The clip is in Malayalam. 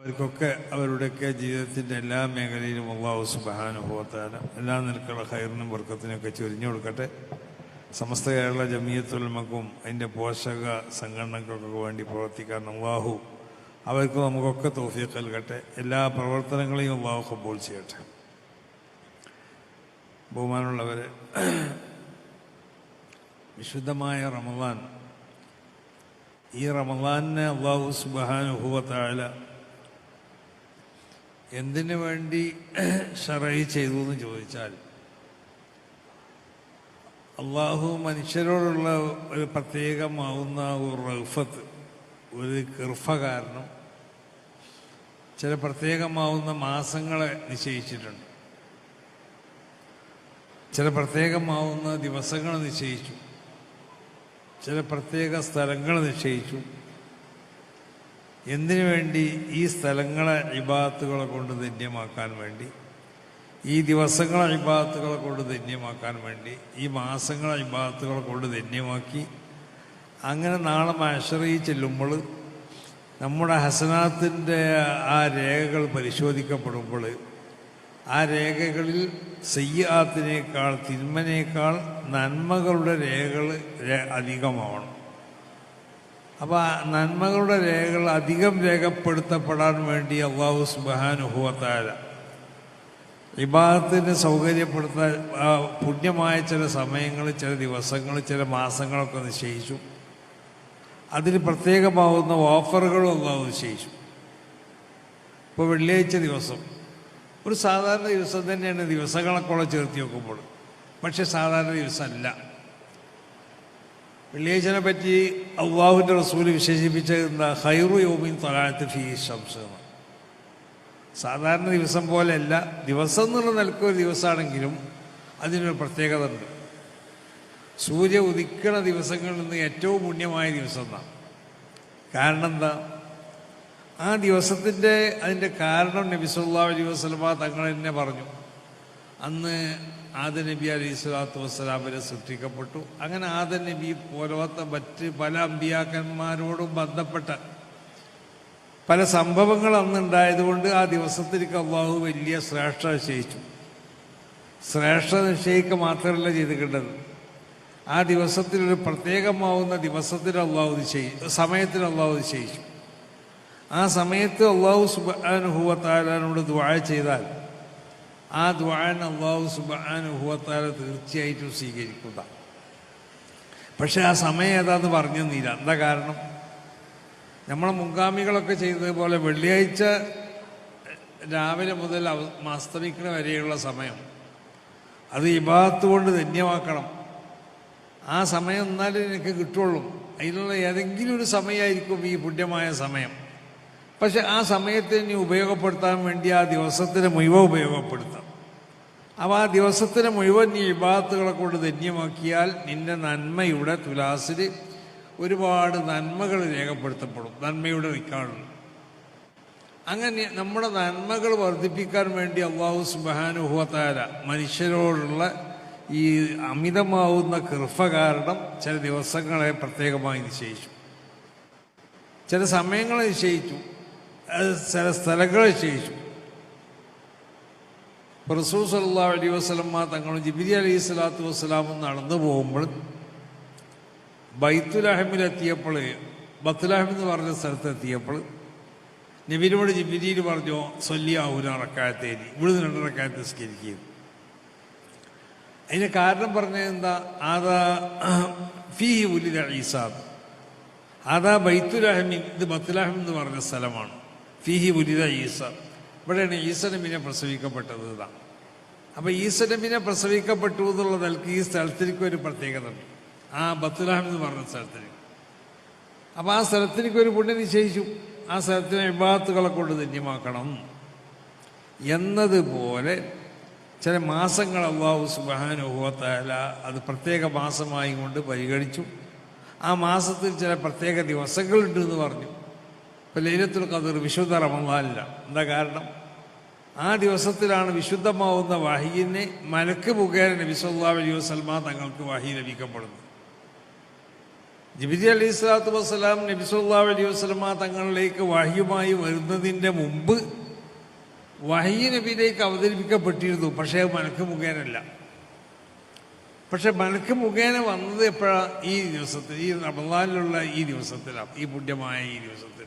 അവർക്കൊക്കെ അവരുടെയൊക്കെ ജീവിതത്തിന്റെ എല്ലാ മേഖലയിലും അള്ളാഹു സുബാനുഭവത്താന എല്ലാ നിലക്കുള്ള ഹൈറിനും വർക്കത്തിനൊക്കെ ചൊരിഞ്ഞു കൊടുക്കട്ടെ. സമസ്ത കേരള ജമീയത്തുൽമക്കും അതിന്റെ പോഷക സംഘടനകൾക്കൊക്കെ വേണ്ടി പ്രവർത്തിക്കാൻ അള്ളാഹു അവർക്ക് നമുക്കൊക്കെ തോഫിയൊക്കെ നൽകട്ടെ. എല്ലാ പ്രവർത്തനങ്ങളെയും അള്ളാഹു കബൂൾ ചെയ്യട്ടെ. ബഹുമാനുള്ളവർ വിശുദ്ധമായ റമദാൻ. ഈ റമദാനിനെ അള്ളാഹു സുബാനുഭവത്തായ എന്തിനു വേണ്ടി ഷറൈ ചെയ്തു എന്ന് ചോദിച്ചാൽ അള്ളാഹു മനുഷ്യരോടുള്ള ഒരു പ്രത്യേകമാവുന്ന ഒരു റഫത്ത് ഒരു കൃഫ കാരണം ചില പ്രത്യേകമാവുന്ന മാസങ്ങളെ നിശ്ചയിച്ചിട്ടുണ്ട്. ചില പ്രത്യേകമാവുന്ന ദിവസങ്ങൾ നിശ്ചയിച്ചു. ചില പ്രത്യേക സ്ഥലങ്ങൾ നിശ്ചയിച്ചു. എന്തിനു വേണ്ടി ഈ സ്ഥലങ്ങളെ ഇബാത്തുകളെ കൊണ്ട് ധന്യമാക്കാൻ വേണ്ടി? ഈ ദിവസങ്ങളെ ഇബാത്തുകളെ കൊണ്ട് ധന്യമാക്കാൻ വേണ്ടി? ഈ മാസങ്ങളെ ഇബാത്തുകളെ കൊണ്ട് ധന്യമാക്കി? അങ്ങനെ നാളെ മാഷറി ചെല്ലുമ്പോൾ നമ്മുടെ ഹസനാത്തിന്റെ ആ രേഖകൾ പരിശോധിക്കപ്പെടുമ്പോൾ ആ രേഖകളിൽ സയ്യാത്തിനേക്കാൾ തിന്മനേക്കാൾ നന്മകളുടെ രേഖകൾ അധികമാവണം. അപ്പോൾ നന്മകളുടെ രേഖകൾ അധികം രേഖപ്പെടുത്തപ്പെടാൻ വേണ്ടി അള്ളാഹു സുബാനുഭവത്തായ വിഭാഗത്തിന് സൗകര്യപ്പെടുത്താൻ ആ പുണ്യമായ ചില സമയങ്ങൾ ചില ദിവസങ്ങൾ ചില മാസങ്ങളൊക്കെ നിശ്ചയിച്ചു. അതിന് പ്രത്യേകമാവുന്ന ഓഫറുകളും അള്ളാഹു നിശ്ചയിച്ചു. ഇപ്പോൾ വെള്ളിയാഴ്ച ദിവസം. ഒരു സാധാരണ ദിവസം തന്നെയാണ് ദിവസങ്ങളൊക്കെ ചേർത്തി നോക്കുമ്പോൾ പക്ഷെ സാധാരണ ദിവസമല്ല. വെള്ളിയാഴ്ചനെ പറ്റി അള്ളാഹുവിന്റെ റസൂൽ വിശേഷിപ്പിച്ചിരുന്ന ഹൈറു യോമിൻ തൊലാത്ത് ഫീ എന്ന് സാധാരണ ദിവസം പോലെയല്ല. ദിവസം എന്നുള്ള നിലക്കൊരു ദിവസമാണെങ്കിലും അതിനൊരു പ്രത്യേകത ഉണ്ട് സൂര്യ ഉദിക്കണ ദിവസങ്ങളിൽ നിന്ന് ഏറ്റവും പുണ്യമായ ദിവസം എന്നാണ്. കാരണം എന്താ? ആ ദിവസത്തിന്റെ അതിന്റെ കാരണം നബിസുല്ലാ അലൈഹി വസ്ലമ തങ്ങൾ തന്നെ പറഞ്ഞു. അന്ന് ആദ നബി അലൈഹി സ്വലാത്തു വസ്സലാമിനെ സൃഷ്ടിക്കപ്പെട്ടു. അങ്ങനെ ആദ നബി പോലത്തെ മറ്റ് പല അമ്പിയാക്കന്മാരോടും ബന്ധപ്പെട്ട പല സംഭവങ്ങൾ അന്നുണ്ടായതുകൊണ്ട് ആ ദിവസത്തിലേക്ക് അള്ളാഹു വലിയ ശ്രേഷ്ഠ നിശ്ചയിച്ചു. ശ്രേഷ്ഠ നിശ്ചയിക്കുക മാത്രമല്ല ചെയ്തിട്ടുണ്ടത് ആ ദിവസത്തിൽ ഒരു പ്രത്യേകമാവുന്ന ദിവസത്തിൽ അള്ളാഹു നിശ്ചയിച്ചു സമയത്തിൽ അള്ളാഹു നിശ്ചയിച്ചു. ആ സമയത്ത് അള്ളാഹു സുബാനുഹുവത്താലോട് ദ്വാഴ ചെയ്താൽ ആ ദ്വാഴൻ അള്ളാഹു സുബാനുഹുവത്താല തീർച്ചയായിട്ടും സ്വീകരിക്കുക. പക്ഷെ ആ സമയം ഏതാന്ന് പറഞ്ഞു തന്നില്ല. എന്താ കാരണം? നമ്മളെ മുൻഗാമികളൊക്കെ ചെയ്തതുപോലെ വെള്ളിയാഴ്ച രാവിലെ മുതൽ അസ്തമിക്കണ വരെയുള്ള സമയം. അത് ഇബാത്ത് കൊണ്ട് ധന്യമാക്കണം. ആ സമയം എന്നാലും എനിക്ക് കിട്ടുള്ളൂ. അതിനുള്ള ഏതെങ്കിലും ഒരു സമയമായിരിക്കും ഈ പുണ്യമായ സമയം. പക്ഷെ ആ സമയത്തെ ഇനി ഉപയോഗപ്പെടുത്താൻ വേണ്ടി ആ ദിവസത്തിന് മുഴുവൻ ഉപയോഗപ്പെടുത്താം. അപ്പോൾ ആ ദിവസത്തിന് മുഴുവൻ നീ വിഭാഗത്തുകളെ കൊണ്ട് ധന്യമാക്കിയാൽ നിന്റെ നന്മയുടെ തുലാസിൽ ഒരുപാട് നന്മകൾ രേഖപ്പെടുത്തപ്പെടും നന്മയുടെ റിക്കാർഡിൽ അങ്ങനെ നമ്മുടെ നന്മകൾ വർദ്ധിപ്പിക്കാൻ വേണ്ടി അള്ളാഹു സുബാനുഭവത്താര മനുഷ്യരോടുള്ള ഈ അമിതമാവുന്ന കൃഫ കാരണം ചില ദിവസങ്ങളെ പ്രത്യേകമായി നിശ്ചയിച്ചു. ചില സമയങ്ങളെ നിശ്ചയിച്ചു. ചില സ്ഥലങ്ങളെ ശേഷിച്ചു ഇപ്പോൾ റസൂൽ അലി വസ്ലമ്മ തങ്ങളും ജിബിരി അലൈഹി സ്വലാത്തു വസ്സലാമും നടന്നു പോകുമ്പോൾ ബൈത്തുലഹമിലെത്തിയപ്പോൾ ബത്തുലഹം എന്ന് പറഞ്ഞ സ്ഥലത്തെത്തിയപ്പോൾ നബിനോട് ജിബിരിയിൽ പറഞ്ഞു സൊല്ലിയാവൂല റക്കായത്തേരി ഇവിടുന്ന് രണ്ട് റക്കായത്ത് നിസ്കരിക്കുകയും. അതിന് കാരണം പറഞ്ഞത് എന്താ? ആദാ ഫീ ഉലി ഈസാദ് ആദാ ബൈത്തുലഹമിൻ ഇത് ബത്തുലഹം എന്ന് പറഞ്ഞ സ്ഥലമാണ്. ഫീഹി ഉരിത ഈസ. ഇവിടെയാണ് ഈസ നബിനെ പ്രസവിക്കപ്പെട്ടത് ഇതാണ് അപ്പം ഈസനബിനെ പ്രസവിക്കപ്പെട്ടു എന്നുള്ള നിലയ്ക്ക് ഈ സ്ഥലത്തിനൊക്കെ ഒരു പ്രത്യേകത ഉണ്ട് ആ ബത്തുലഹം എന്ന് പറഞ്ഞ സ്ഥലത്തിന് അപ്പം ആ സ്ഥലത്തിനൊക്കെ ഒരു പുണ്യം നിശ്ചയിച്ചു. ആ സ്ഥലത്തിനെ വിഭാഗത്തുകളെ കൊണ്ട് ധന്യമാക്കണം. എന്നതുപോലെ ചില മാസങ്ങൾ അള്ളാഹു സുബാനുഭവത്തായ അത് പ്രത്യേക മാസമായി കൊണ്ട് പരിഗണിച്ചു. ആ മാസത്തിൽ ചില പ്രത്യേക ദിവസങ്ങളുണ്ട് എന്ന് പറഞ്ഞു. ഇപ്പം ലൈലത്തുൽ ഖദർ വിശുദ്ധ റമവാനില്ല എന്താ കാരണം? ആ ദിവസത്തിലാണ് വിശുദ്ധമാവുന്ന വഹീനെ മലക്ക് മുഖേന നബി സല്ലാ അലൈഹി വസൽമ തങ്ങൾക്ക് വഹി ലഭിക്കപ്പെടുന്നത്. ജിബിജി അലൈഹി സ്വലാത്തു വസ്സലാം നബി സല്ലല്ലാഹു അലൈഹി വസ്ലമ തങ്ങളിലേക്ക് വഹിയുമായി വരുന്നതിന്റെ മുമ്പ് വഹി നബിയിലേക്ക് അവതരിപ്പിക്കപ്പെട്ടിരുന്നു. പക്ഷേ മലക്ക് മുഖേനല്ല പക്ഷെ മലക്ക് മുഖേന വന്നത് എപ്പോഴാണ് ഈ ദിവസത്തിൽ ഈ റമദാനിലുള്ള ഈ ദിവസത്തിലാണ്. ഈ പുണ്യമായ ഈ ദിവസത്തിൽ.